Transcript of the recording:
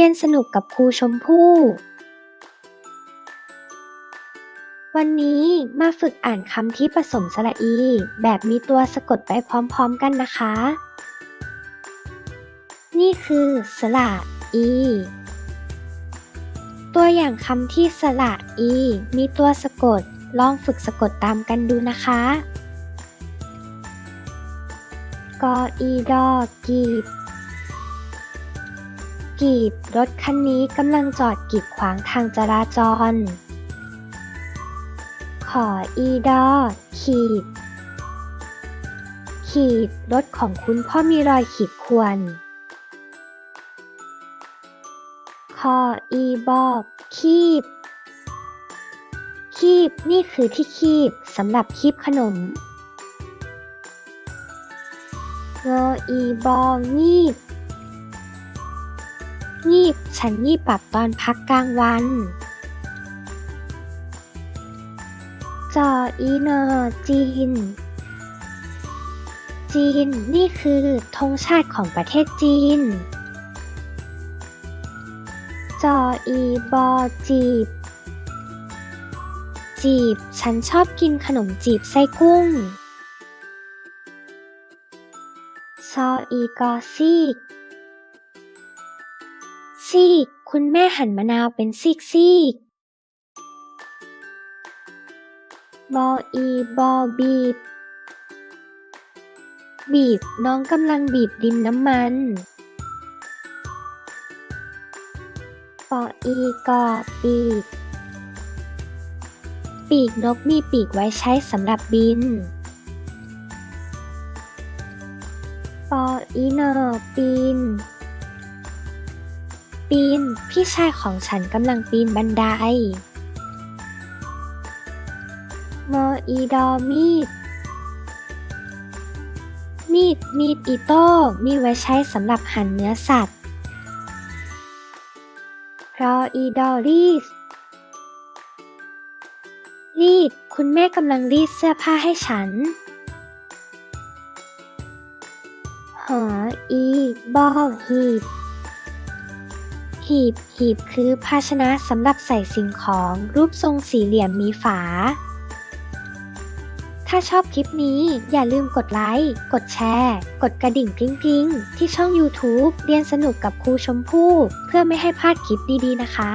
เรียนสนุกกับครูชมพู่ วันนี้มาฝึกอ่านคำที่ผสมสระอี แบบมีตัวสะกดไปพร้อมๆกันนะคะ นี่คือสระอี ตัวอย่างคำที่สระอี มีตัวสะกด ลองฝึกสะกดตามกันดูนะคะกออีดอกีบ กีบ รถคันนี้กำลังจอดกีดขวางทางจราจร ขออีดอ ขีด ขีด รถของคุณพ่อมีรอยขีดข่วน คออีบอกคีบ คีบ นี่คือที่คีบสำหรับคีบขนมงออีบองงีบ งีบ ฉันงีบปรับตอนพักกลางวัน จออีเนอจีน จีนนี่คือธงชาติของประเทศจีน จออีบอจีบ จีบ ฉันชอบกินขนมจีบไส้กุ้งซออีกอซีก ซีกคุณแม่หั่นมะนาวเป็นซีกซีกบออีบอบีบ บีบน้องกำลังบีบดินน้ำมันปออีกอปีก ปีกนกมีปีกไว้ใช้สำหรับบินปออีเนอปีน ปีน พี่ชายของฉันกำลังปีนบันไดมออีดอมีด มีด มีดอิโต้มีไว้ใช้สำหรับหั่นเนื้อสัตว์รออีดอรีสรีด คุณแม่กำลังรีดเสื้อผ้าให้ฉันหออีบอหีบ หีบ หีบคือภาชนะสำหรับใส่สิ่งของรูปทรงสี่เหลี่ยมมีฝา ถ้าชอบคลิปนี้อย่าลืมกดไลค์ กดแชร์ กดกระดิ่งกริ๊งๆที่ช่อง YouTube เรียนสนุกกับครูชมพู่ เพื่อไม่ให้พลาดคลิปดีๆนะคะ